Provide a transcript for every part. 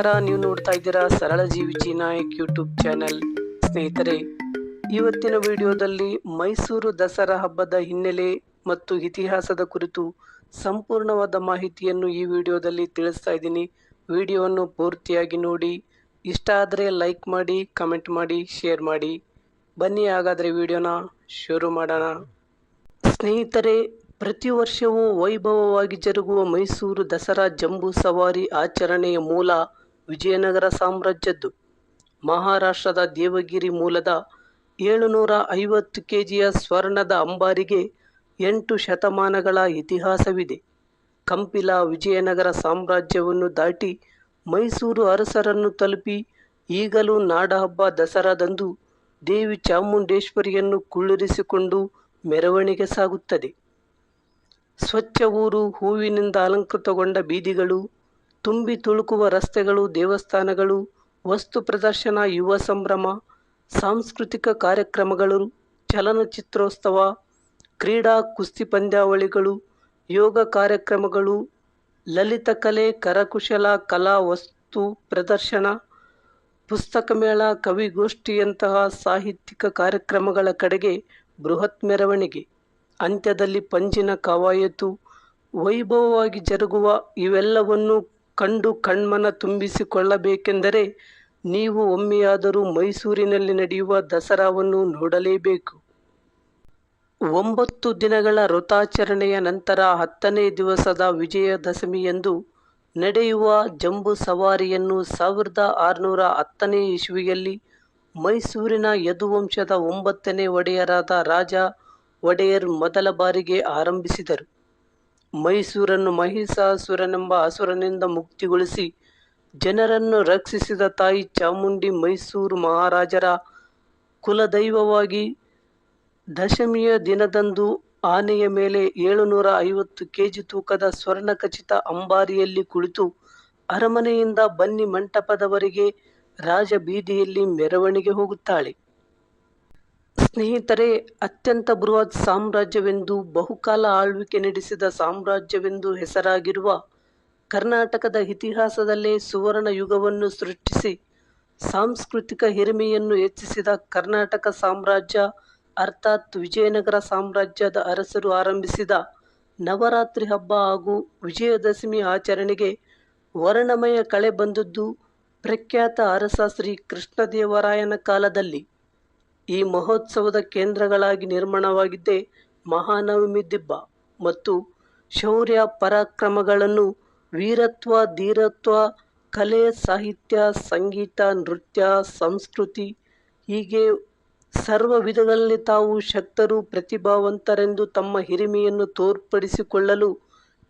ನಮಸ್ಕಾರ. ನೀವು ನೋಡ್ತಾ ಇದ್ದೀರಾ ಸರಳ ಜೀವಿ ನಾಯಕ್ ಯೂಟ್ಯೂಬ್ ಚಾನೆಲ್. ಸ್ನೇಹಿತರೆ, ಇವತ್ತಿನ ವಿಡಿಯೋದಲ್ಲಿ ಮೈಸೂರು ದಸರಾ ಹಬ್ಬದ ಹಿನ್ನೆಲೆ ಮತ್ತು ಇತಿಹಾಸದ ಕುರಿತು ಸಂಪೂರ್ಣವಾದ ಮಾಹಿತಿಯನ್ನು ಈ ವಿಡಿಯೋದಲ್ಲಿ ತಿಳಿಸ್ತಾ ಇದ್ದೀನಿ. ವಿಡಿಯೋವನ್ನು ಪೂರ್ತಿಯಾಗಿ ನೋಡಿ. ಇಷ್ಟ ಆದರೆ ಲೈಕ್ ಮಾಡಿ, ಕಮೆಂಟ್ ಮಾಡಿ, ಶೇರ್ ಮಾಡಿ. ಬನ್ನಿ ಹಾಗಾದರೆ ವಿಡಿಯೋನ ಶುರು ಮಾಡೋಣ. ಸ್ನೇಹಿತರೆ, ಪ್ರತಿ ವರ್ಷವೂ ವೈಭವವಾಗಿ ಜರುಗುವ ಮೈಸೂರು ದಸರಾ ಜಂಬೂ ಸವಾರಿ ಆಚರಣೆಯ ಮೂಲ ವಿಜಯನಗರ ಸಾಮ್ರಾಜ್ಯದ್ದು. ಮಹಾರಾಷ್ಟ್ರದ ದೇವಗಿರಿ ಮೂಲದ ಏಳುನೂರ ಐವತ್ತು ಕೆ ಜಿಯ ಸ್ವರ್ಣದ ಅಂಬಾರಿಗೆ ಎಂಟು ಶತಮಾನಗಳ ಇತಿಹಾಸವಿದೆ. ಕಂಪಿಲ ವಿಜಯನಗರ ಸಾಮ್ರಾಜ್ಯವನ್ನು ದಾಟಿ ಮೈಸೂರು ಅರಸರನ್ನು ತಲುಪಿ ಈಗಲೂ ನಾಡಹಬ್ಬ ದಸರಾದಂದು ದೇವಿ ಚಾಮುಂಡೇಶ್ವರಿಯನ್ನು ಕುಳ್ಳಿರಿಸಿಕೊಂಡು ಮೆರವಣಿಗೆ ಸಾಗುತ್ತದೆ. ಸ್ವಚ್ಛ ಊರು ಹೂವಿನಿಂದ ಅಲಂಕೃತಗೊಂಡ ಬೀದಿಗಳು ತುಂಬಿ ತುಳುಕುವ ರಸ್ತೆಗಳು, ದೇವಸ್ಥಾನಗಳು, ವಸ್ತು ಪ್ರದರ್ಶನ, ಯುವ ಸಂಭ್ರಮ, ಸಾಂಸ್ಕೃತಿಕ ಕಾರ್ಯಕ್ರಮಗಳು, ಚಲನಚಿತ್ರೋತ್ಸವ, ಕ್ರೀಡಾ ಕುಸ್ತಿ ಪಂದ್ಯಾವಳಿಗಳು, ಯೋಗ ಕಾರ್ಯಕ್ರಮಗಳು, ಲಲಿತ ಕಲೆ, ಕರಕುಶಲ, ಕಲಾ, ವಸ್ತು ಪ್ರದರ್ಶನ, ಪುಸ್ತಕ ಮೇಳ, ಕವಿಗೋಷ್ಠಿಯಂತಹ ಸಾಹಿತ್ಯಿಕ ಕಾರ್ಯಕ್ರಮಗಳ ಕಡೆಗೆ ಬೃಹತ್ ಮೆರವಣಿಗೆ. ಅಂತ್ಯದಲ್ಲಿ ಪಂಜಿನ ಕವಾಯತು, ವೈಭವವಾಗಿ ಜರುಗುವ ಇವೆಲ್ಲವನ್ನು ಕಂಡು ಕಣ್ಮನ ತುಂಬಿಸಿಕೊಳ್ಳಬೇಕೆಂದರೆ ನೀವು ಒಮ್ಮೆಯಾದರೂ ಮೈಸೂರಿನಲ್ಲಿ ನಡೆಯುವ ದಸರಾವನ್ನು ನೋಡಲೇಬೇಕು. ಒಂಬತ್ತು ದಿನಗಳ ವ್ರತಾಚರಣೆಯ ನಂತರ ಹತ್ತನೇ ದಿವಸದ ವಿಜಯದಶಮಿಯಂದು ನಡೆಯುವ ಜಂಬು ಸವಾರಿಯನ್ನು ಸಾವಿರದ ಆರುನೂರ ಹತ್ತನೇ ಇಸುವಿಯಲ್ಲಿ ಮೈಸೂರಿನ ಯದುವಂಶದ ಒಂಬತ್ತನೇ ಒಡೆಯರಾದ ರಾಜ ಒಡೆಯರ್ ಮೊದಲ ಬಾರಿಗೆ ಆರಂಭಿಸಿದರು. ಮೈಸೂರನ್ನು ಮಹಿಷಾಸುರನೆಂಬ ಅಸುರನಿಂದ ಮುಕ್ತಿಗೊಳಿಸಿ ಜನರನ್ನು ರಕ್ಷಿಸಿದ ತಾಯಿ ಚಾಮುಂಡಿ ಮೈಸೂರು ಮಹಾರಾಜರ ಕುಲದೈವವಾಗಿ ದಶಮಿಯ ದಿನದಂದು ಆನೆಯ ಮೇಲೆ ಏಳುನೂರ ಐವತ್ತು ಕೆಜಿ ತೂಕದ ಸ್ವರ್ಣಖಚಿತ ಅಂಬಾರಿಯಲ್ಲಿ ಕುಳಿತು ಅರಮನೆಯಿಂದ ಬನ್ನಿ ಮಂಟಪದವರೆಗೆ ರಾಜಬೀದಿಯಲ್ಲಿ ಮೆರವಣಿಗೆ ಹೋಗುತ್ತಾಳೆ. ಸ್ನೇಹಿತರೆ, ಅತ್ಯಂತ ಬೃಹತ್ ಸಾಮ್ರಾಜ್ಯವೆಂದು ಬಹುಕಾಲ ಆಳ್ವಿಕೆ ನಡೆಸಿದ ಸಾಮ್ರಾಜ್ಯವೆಂದು ಹೆಸರಾಗಿರುವ ಕರ್ನಾಟಕದ ಇತಿಹಾಸದಲ್ಲೇ ಸುವರ್ಣ ಯುಗವನ್ನು ಸೃಷ್ಟಿಸಿ ಸಾಂಸ್ಕೃತಿಕ ಹಿರಿಮೆಯನ್ನು ಹೆಚ್ಚಿಸಿದ ಕರ್ನಾಟಕ ಸಾಮ್ರಾಜ್ಯ, ಅರ್ಥಾತ್ ವಿಜಯನಗರ ಸಾಮ್ರಾಜ್ಯದ ಅರಸರು ಆರಂಭಿಸಿದ ನವರಾತ್ರಿ ಹಬ್ಬ ಹಾಗೂ ವಿಜಯದಶಮಿ ಆಚರಣೆಗೆ ವರ್ಣಮಯ ಕಳೆ ಬಂದದ್ದು ಪ್ರಖ್ಯಾತ ಅರಸ ಶ್ರೀ ಕೃಷ್ಣದೇವರಾಯನ ಕಾಲದಲ್ಲಿ. ಈ ಮಹೋತ್ಸವದ ಕೇಂದ್ರಗಳಾಗಿ ನಿರ್ಮಾಣವಾಗಿದ್ದೇ ಮಹಾನವಮಿ ದಿಬ್ಬ ಮತ್ತು ಶೌರ್ಯ ಪರಾಕ್ರಮಗಳನ್ನು ವೀರತ್ವ, ಧೀರತ್ವ, ಕಲೆ, ಸಾಹಿತ್ಯ, ಸಂಗೀತ, ನೃತ್ಯ, ಸಂಸ್ಕೃತಿ ಹೀಗೆ ಸರ್ವ ವಿಧಗಳಲ್ಲಿ ತಾವು ಶಕ್ತರು, ಪ್ರತಿಭಾವಂತರೆಂದು ತಮ್ಮ ಹಿರಿಮೆಯನ್ನು ತೋರ್ಪಡಿಸಿಕೊಳ್ಳಲು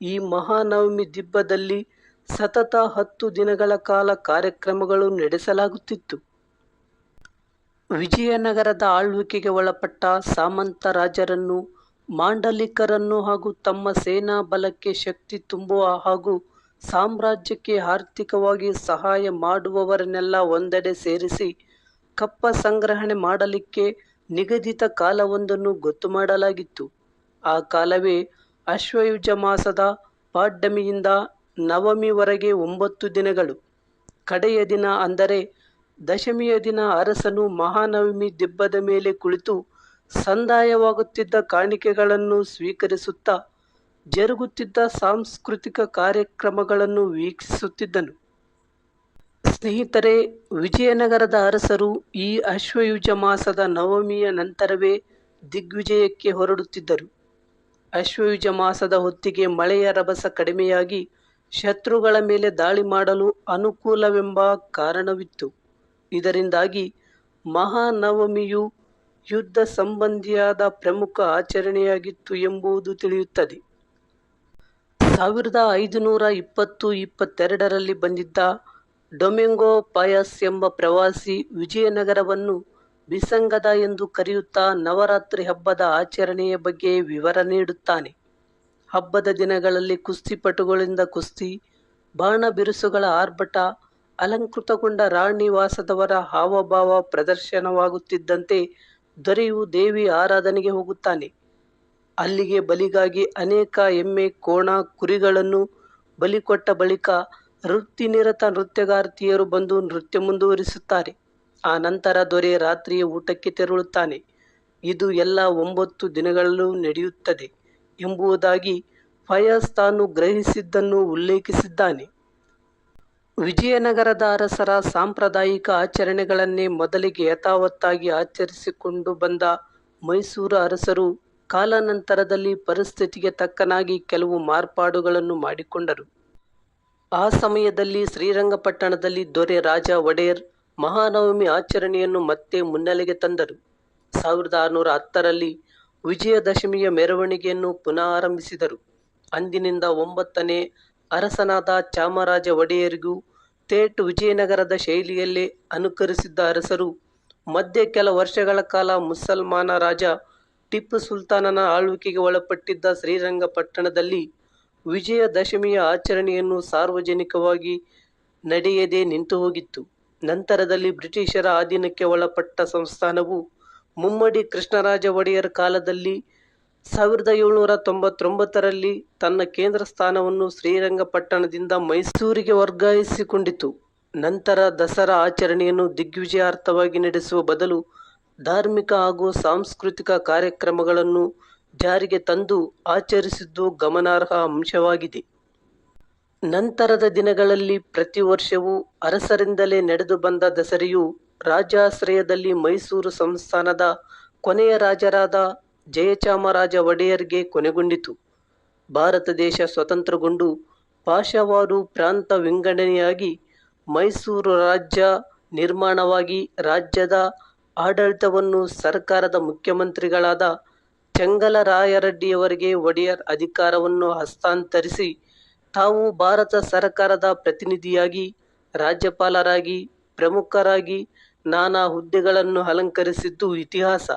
ಈ ಮಹಾನವಮಿ ದಿಬ್ಬದಲ್ಲಿ ಸತತ ಹತ್ತು ದಿನಗಳ ಕಾಲ ಕಾರ್ಯಕ್ರಮಗಳು ನಡೆಸಲಾಗುತ್ತಿತ್ತು. ವಿಜಯನಗರದ ಆಳ್ವಿಕೆಗೆ ಒಳಪಟ್ಟ ಸಾಮಂತ ರಾಜರನ್ನು, ಮಾಂಡಲಿಕರನ್ನು ಹಾಗೂ ತಮ್ಮ ಸೇನಾ ಬಲಕ್ಕೆ ಶಕ್ತಿ ತುಂಬುವ ಹಾಗೂ ಸಾಮ್ರಾಜ್ಯಕ್ಕೆ ಆರ್ಥಿಕವಾಗಿ ಸಹಾಯ ಮಾಡುವವರನ್ನೆಲ್ಲ ಒಂದೆಡೆ ಸೇರಿಸಿ ಕಪ್ಪ ಸಂಗ್ರಹಣೆ ಮಾಡಲಿಕ್ಕೆ ನಿಗದಿತ ಕಾಲವೊಂದನ್ನು ಗೊತ್ತು ಮಾಡಲಾಗಿತ್ತು. ಆ ಕಾಲವೇ ಅಶ್ವಯುಜ ಮಾಸದ ಪಾಡ್ಡಮಿಯಿಂದ ನವಮಿವರೆಗೆ ಒಂಬತ್ತು ದಿನಗಳು. ಕಡೆಯ ದಿನ ಅಂದರೆ ದಶಮಿಯ ದಿನ ಅರಸನು ಮಹಾನವಮಿ ದಿಬ್ಬದ ಮೇಲೆ ಕುಳಿತು ಸಂದಾಯವಾಗುತ್ತಿದ್ದ ಕಾಣಿಕೆಗಳನ್ನು ಸ್ವೀಕರಿಸುತ್ತಾ ಜರುಗುತ್ತಿದ್ದ ಸಾಂಸ್ಕೃತಿಕ ಕಾರ್ಯಕ್ರಮಗಳನ್ನು ವೀಕ್ಷಿಸುತ್ತಿದ್ದನು. ಸ್ನೇಹಿತರೆ, ವಿಜಯನಗರದ ಅರಸರು ಈ ಅಶ್ವಯುಜ ಮಾಸದ ನವಮಿಯ ನಂತರವೇ ದಿಗ್ವಿಜಯಕ್ಕೆ ಹೊರಡುತ್ತಿದ್ದರು. ಅಶ್ವಯುಜ ಮಾಸದ ಹೊತ್ತಿಗೆ ಮಳೆಯ ರಭಸ ಕಡಿಮೆಯಾಗಿ ಶತ್ರುಗಳ ಮೇಲೆ ದಾಳಿ ಮಾಡಲು ಅನುಕೂಲವೆಂಬ ಕಾರಣವಿತ್ತು. ಇದರಿಂದಾಗಿ ಮಹಾನವಮಿಯು ಯುದ್ಧ ಸಂಬಂಧಿಯಾದ ಪ್ರಮುಖ ಆಚರಣೆಯಾಗಿತ್ತು ಎಂಬುದು ತಿಳಿಯುತ್ತದೆ. ಸಾವಿರದ ಐದುನೂರ ಇಪ್ಪತ್ತು ಇಪ್ಪತ್ತೆರಡರಲ್ಲಿ ಬಂದಿದ್ದ ಡೊಮೆಂಗೋ ಪಾಯಸ್ ಎಂಬ ಪ್ರವಾಸಿ ವಿಜಯನಗರವನ್ನು ಬಿಸಂಗದ ಎಂದು ಕರೆಯುತ್ತಾ ನವರಾತ್ರಿ ಹಬ್ಬದ ಆಚರಣೆಯ ಬಗ್ಗೆ ವಿವರ ನೀಡುತ್ತಾನೆ. ಹಬ್ಬದ ದಿನಗಳಲ್ಲಿ ಕುಸ್ತಿಪಟುಗಳಿಂದ ಕುಸ್ತಿ ಬಾಣ ಬಿರುಸುಗಳ ಆರ್ಭಟ ಅಲಂಕೃತಗೊಂಡ ರಾಣಿವಾಸದವರ ಹಾವಭಾವ ಪ್ರದರ್ಶನವಾಗುತ್ತಿದ್ದಂತೆ ದೊರೆಯು ದೇವಿ ಆರಾಧನೆಗೆ ಹೋಗುತ್ತಾನೆ. ಅಲ್ಲಿಗೆ ಬಲಿಗಾಗಿ ಅನೇಕ ಎಮ್ಮೆ, ಕೋಣ, ಕುರಿಗಳನ್ನು ಬಲಿಕೊಟ್ಟ ಬಳಿಕ ವೃತ್ತಿನಿರತ ನೃತ್ಯಗಾರ್ತಿಯರು ಬಂದು ನೃತ್ಯ ಮುಂದುವರಿಸುತ್ತಾರೆ. ಆ ನಂತರ ದೊರೆ ರಾತ್ರಿಯ ಊಟಕ್ಕೆ ತೆರಳುತ್ತಾನೆ. ಇದು ಎಲ್ಲ ಒಂಬತ್ತು ದಿನಗಳಲ್ಲೂ ನಡೆಯುತ್ತದೆ ಎಂಬುದಾಗಿ ಫಯಾಸ್ ತಾನು ಗ್ರಹಿಸಿದ್ದನ್ನು ಉಲ್ಲೇಖಿಸಿದ್ದಾನೆ. ವಿಜಯನಗರದ ಅರಸರ ಸಾಂಪ್ರದಾಯಿಕ ಆಚರಣೆಗಳನ್ನೇ ಮೊದಲಿಗೆ ಯಥಾವತ್ತಾಗಿ ಆಚರಿಸಿಕೊಂಡು ಬಂದ ಮೈಸೂರು ಅರಸರು ಕಾಲಾನಂತರದಲ್ಲಿ ಪರಿಸ್ಥಿತಿಗೆ ತಕ್ಕನಾಗಿ ಕೆಲವು ಮಾರ್ಪಾಡುಗಳನ್ನು ಮಾಡಿಕೊಂಡರು. ಆ ಸಮಯದಲ್ಲಿ ಶ್ರೀರಂಗಪಟ್ಟಣದಲ್ಲಿ ದೊರೆ ರಾಜ ಒಡೆಯರ್ ಮಹಾನವಮಿ ಆಚರಣೆಯನ್ನು ಮತ್ತೆ ಮುನ್ನೆಲೆಗೆ ತಂದರು. ಸಾವಿರದ ಆರುನೂರ ಹತ್ತರಲ್ಲಿ ವಿಜಯದಶಮಿಯ ಮೆರವಣಿಗೆಯನ್ನು ಪುನಃ ಆರಂಭಿಸಿದರು. ಅಂದಿನಿಂದ ಒಂಬತ್ತನೇ ಅರಸನಾದ ಚಾಮರಾಜ ಒಡೆಯರಿಗೂ ಥೇಟ್ ವಿಜಯನಗರದ ಶೈಲಿಯಲ್ಲೇ ಅನುಕರಿಸಿದ್ದ ಅರಸರು, ಮಧ್ಯೆ ಕೆಲ ವರ್ಷಗಳ ಕಾಲ ಮುಸಲ್ಮಾನ ರಾಜ ಟಿಪ್ಪು ಸುಲ್ತಾನನ ಆಳ್ವಿಕೆಗೆ ಒಳಪಟ್ಟಿದ್ದ ಶ್ರೀರಂಗಪಟ್ಟಣದಲ್ಲಿ ವಿಜಯದಶಮಿಯ ಆಚರಣೆಯನ್ನು ಸಾರ್ವಜನಿಕವಾಗಿ ನಡೆಯದೇ ನಿಂತು ಹೋಗಿತ್ತು. ನಂತರದಲ್ಲಿ ಬ್ರಿಟಿಷರ ಅಧೀನಕ್ಕೆ ಒಳಪಟ್ಟ ಸಂಸ್ಥಾನವು ಮುಮ್ಮಡಿ ಕೃಷ್ಣರಾಜ ಒಡೆಯರ ಕಾಲದಲ್ಲಿ ಸಾವಿರದ ಏಳುನೂರ ತೊಂಬತ್ತೊಂಬತ್ತರಲ್ಲಿ ತನ್ನ ಕೇಂದ್ರ ಸ್ಥಾನವನ್ನು ಶ್ರೀರಂಗಪಟ್ಟಣದಿಂದ ಮೈಸೂರಿಗೆ ವರ್ಗಾಯಿಸಿಕೊಂಡಿತು. ನಂತರ ದಸರಾ ಆಚರಣೆಯನ್ನು ದಿಗ್ವಿಜಯಾರ್ಥವಾಗಿ ನಡೆಸುವ ಬದಲು ಧಾರ್ಮಿಕ ಹಾಗೂ ಸಾಂಸ್ಕೃತಿಕ ಕಾರ್ಯಕ್ರಮಗಳನ್ನು ಜಾರಿಗೆ ತಂದು ಆಚರಿಸಿದ್ದು ಗಮನಾರ್ಹ ಅಂಶವಾಗಿದೆ. ನಂತರದ ದಿನಗಳಲ್ಲಿ ಪ್ರತಿ ವರ್ಷವೂ ಅರಸರಿಂದಲೇ ನಡೆದು ಬಂದ ದಸರೆಯು ರಾಜಾಶ್ರಯದಲ್ಲಿ ಮೈಸೂರು ಸಂಸ್ಥಾನದ ಕೊನೆಯ ರಾಜರಾದ ಜಯಚಾಮರಾಜ ಒಡೆಯರ್ಗೆ ಕೊನೆಗೊಂಡಿತು. ಭಾರತ ದೇಶ ಸ್ವತಂತ್ರಗೊಂಡು ಭಾಷಾವಾರು ಪ್ರಾಂತ ವಿಂಗಡಣೆಯಾಗಿ ಮೈಸೂರು ರಾಜ್ಯ ನಿರ್ಮಾಣವಾಗಿ ರಾಜ್ಯದ ಆಡಳಿತವನ್ನು ಸರ್ಕಾರದ ಮುಖ್ಯಮಂತ್ರಿಗಳಾದ ಚೆಂಗಲರಾಯರೆಡ್ಡಿಯವರಿಗೆ ಒಡೆಯರ್ ಅಧಿಕಾರವನ್ನು ಹಸ್ತಾಂತರಿಸಿ ತಾವು ಭಾರತ ಸರ್ಕಾರದ ಪ್ರತಿನಿಧಿಯಾಗಿ ರಾಜ್ಯಪಾಲರಾಗಿ ಪ್ರಮುಖರಾಗಿ ನಾನಾ ಹುದ್ದೆಗಳನ್ನು ಅಲಂಕರಿಸಿದ್ದು ಇತಿಹಾಸ.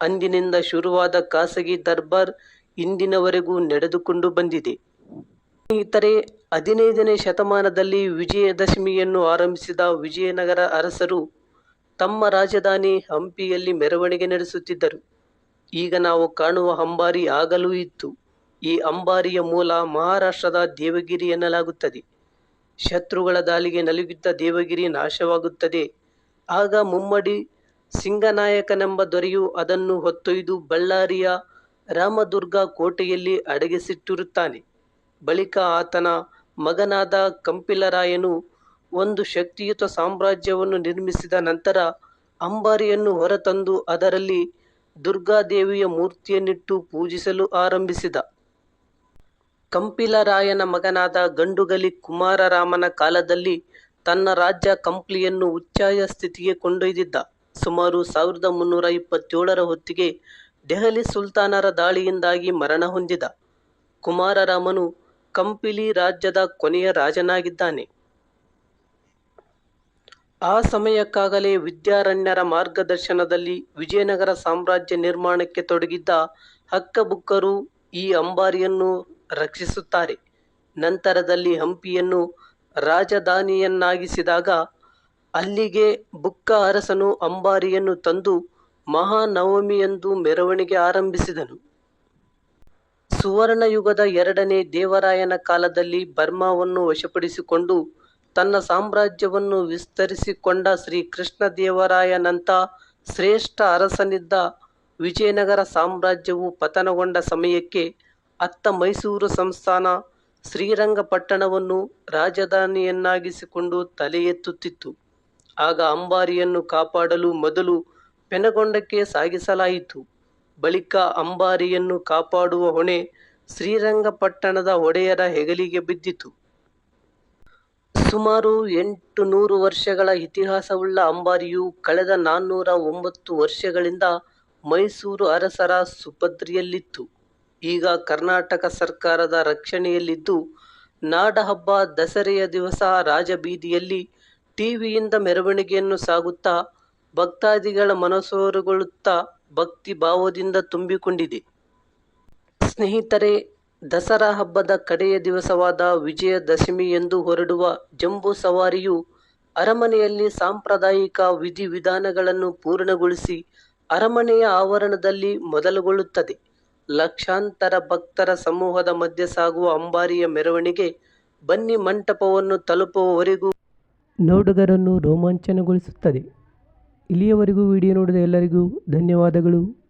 ಅಂದಿನಿಂದ ಶುರುವಾದ ಖಾಸಗಿ ದರ್ಬಾರ್ ಇಂದಿನವರೆಗೂ ನಡೆದುಕೊಂಡು ಬಂದಿದೆ. ಇತರೆ ಹದಿನೈದನೇ ಶತಮಾನದಲ್ಲಿ ವಿಜಯದಶಮಿಯನ್ನು ಆರಂಭಿಸಿದ ವಿಜಯನಗರ ಅರಸರು ತಮ್ಮ ರಾಜಧಾನಿ ಹಂಪಿಯಲ್ಲಿ ಮೆರವಣಿಗೆ ನಡೆಸುತ್ತಿದ್ದರು. ಈಗ ನಾವು ಕಾಣುವ ಅಂಬಾರಿ ಆಗಲೂ ಇತ್ತು. ಈ ಅಂಬಾರಿಯ ಮೂಲ ಮಹಾರಾಷ್ಟ್ರದ ದೇವಗಿರಿ ಎನ್ನಲಾಗುತ್ತದೆ. ಶತ್ರುಗಳ ದಾಳಿಗೆ ನಲುಗಿದ್ದ ದೇವಗಿರಿ ನಾಶವಾಗುತ್ತದೆ. ಆಗ ಮುಮ್ಮಡಿ ಸಿಂಗನಾಯಕನೆಂಬ ದೊರೆಯು ಅದನ್ನು ಹೊತ್ತೊಯ್ದು ಬಳ್ಳಾರಿಯ ರಾಮದುರ್ಗ ಕೋಟೆಯಲ್ಲಿ ಅಡಗಿಸಿಟ್ಟಿರುತ್ತಾನೆ. ಬಳಿಕ ಆತನ ಮಗನಾದ ಕಂಪಿಲರಾಯನು ಒಂದು ಶಕ್ತಿಯುತ ಸಾಮ್ರಾಜ್ಯವನ್ನು ನಿರ್ಮಿಸಿದ ನಂತರ ಅಂಬಾರಿಯನ್ನು ಹೊರತಂದು ಅದರಲ್ಲಿ ದುರ್ಗಾದೇವಿಯ ಮೂರ್ತಿಯನ್ನಿಟ್ಟು ಪೂಜಿಸಲು ಆರಂಭಿಸಿದ. ಕಂಪಿಲರಾಯನ ಮಗನಾದ ಗಂಡುಗಲಿ ಕುಮಾರರಾಮನ ಕಾಲದಲ್ಲಿ ತನ್ನ ರಾಜ್ಯ ಕಂಪ್ಲಿಯನ್ನು ಉಚ್ಚಾಯ ಸ್ಥಿತಿಗೆ ಕೊಂಡೊಯ್ದಿದ್ದ. ಸುಮಾರು ಸಾವಿರದ ಮುನ್ನೂರ ಇಪ್ಪತ್ತೇಳರ ಹೊತ್ತಿಗೆ ದೆಹಲಿ ಸುಲ್ತಾನರ ದಾಳಿಯಿಂದಾಗಿ ಮರಣ ಹೊಂದಿದ ಕುಮಾರರಾಮನು ಕಂಪಿಲಿ ರಾಜ್ಯದ ಕೊನೆಯ ರಾಜನಾಗಿದ್ದಾನೆ. ಆ ಸಮಯಕ್ಕಾಗಲೇ ವಿದ್ಯಾರಣ್ಯರ ಮಾರ್ಗದರ್ಶನದಲ್ಲಿ ವಿಜಯನಗರ ಸಾಮ್ರಾಜ್ಯ ನಿರ್ಮಾಣಕ್ಕೆ ತೊಡಗಿದ್ದ ಹಕ್ಕಬುಕ್ಕರು ಈ ಅಂಬಾರಿಯನ್ನು ರಕ್ಷಿಸುತ್ತಾರೆ. ನಂತರದಲ್ಲಿ ಹಂಪಿಯನ್ನು ರಾಜಧಾನಿಯನ್ನಾಗಿಸಿದಾಗ ಅಲ್ಲಿಗೆ ಬುಕ್ಕ ಅರಸನು ಅಂಬಾರಿಯನ್ನು ತಂದು ಮಹಾನವಮಿಯಂದು ಮೆರವಣಿಗೆ ಆರಂಭಿಸಿದನು. ಸುವರ್ಣಯುಗದ ಎರಡನೇ ದೇವರಾಯನ ಕಾಲದಲ್ಲಿ ಬರ್ಮಾವನ್ನು ವಶಪಡಿಸಿಕೊಂಡು ತನ್ನ ಸಾಮ್ರಾಜ್ಯವನ್ನು ವಿಸ್ತರಿಸಿಕೊಂಡ ಶ್ರೀ ಕೃಷ್ಣದೇವರಾಯನಂಥ ಶ್ರೇಷ್ಠ ಅರಸನಿದ್ದ ವಿಜಯನಗರ ಸಾಮ್ರಾಜ್ಯವು ಪತನಗೊಂಡ ಸಮಯಕ್ಕೆ ಅತ್ತ ಮೈಸೂರು ಸಂಸ್ಥಾನ ಶ್ರೀರಂಗಪಟ್ಟಣವನ್ನು ರಾಜಧಾನಿಯನ್ನಾಗಿಸಿಕೊಂಡು ತಲೆ ಎತ್ತುತ್ತಿತ್ತು. ಆಗ ಅಂಬಾರಿಯನ್ನು ಕಾಪಾಡಲು ಮೊದಲು ಪೆನಗೊಂಡಕ್ಕೆ ಸಾಗಿಸಲಾಯಿತು. ಬಳಿಕ ಅಂಬಾರಿಯನ್ನು ಕಾಪಾಡುವ ಹೊಣೆ ಶ್ರೀರಂಗಪಟ್ಟಣದ ಒಡೆಯರ ಹೆಗಲಿಗೆ ಬಿದ್ದಿತು. ಸುಮಾರು ಎಂಟು ನೂರು ವರ್ಷಗಳ ಇತಿಹಾಸವುಳ್ಳ ಅಂಬಾರಿಯು ಕಳೆದ ನಾನ್ನೂರ ಒಂಬತ್ತು ವರ್ಷಗಳಿಂದ ಮೈಸೂರು ಅರಸರ ಸುಪದ್ರಿಯಲ್ಲಿತ್ತು ಈಗ ಕರ್ನಾಟಕ ಸರ್ಕಾರದ ರಕ್ಷಣೆಯಲ್ಲಿದ್ದು, ನಾಡಹಬ್ಬ ದಸರೆಯ ದಿವಸ ರಾಜಬೀದಿಯಲ್ಲಿ ಟಿವಿಯಿಂದ ಮೆರವಣಿಗೆಯನ್ನು ಸಾಗುತ್ತಾ ಭಕ್ತಾದಿಗಳ ಮನಸೂರೆಗೊಳ್ಳುತ್ತಾ ಭಕ್ತಿ ಭಾವದಿಂದ ತುಂಬಿಕೊಂಡಿದೆ. ಸ್ನೇಹಿತರೆ, ದಸರಾ ಹಬ್ಬದ ಕಡೆಯ ದಿವಸವಾದ ವಿಜಯದಶಮಿ ಎಂದು ಹೊರಡುವ ಜಂಬೂ ಸವಾರಿಯು ಅರಮನೆಯಲ್ಲಿ ಸಾಂಪ್ರದಾಯಿಕ ವಿಧಿವಿಧಾನಗಳನ್ನು ಪೂರ್ಣಗೊಳಿಸಿ ಅರಮನೆಯ ಆವರಣದಲ್ಲಿ ಮೊದಲುಗೊಳ್ಳುತ್ತದೆ. ಲಕ್ಷಾಂತರ ಭಕ್ತರ ಸಮೂಹದ ಮಧ್ಯೆ ಸಾಗುವ ಅಂಬಾರಿಯ ಮೆರವಣಿಗೆ ಬನ್ನಿ ಮಂಟಪವನ್ನು ತಲುಪುವವರೆಗೂ ನೋಡುಗರನ್ನು ರೋಮಾಂಚನಗೊಳಿಸುತ್ತದೆ. ಇಲ್ಲಿಯವರೆಗೂ ವಿಡಿಯೋ ನೋಡಿದ ಎಲ್ಲರಿಗೂ ಧನ್ಯವಾದಗಳು.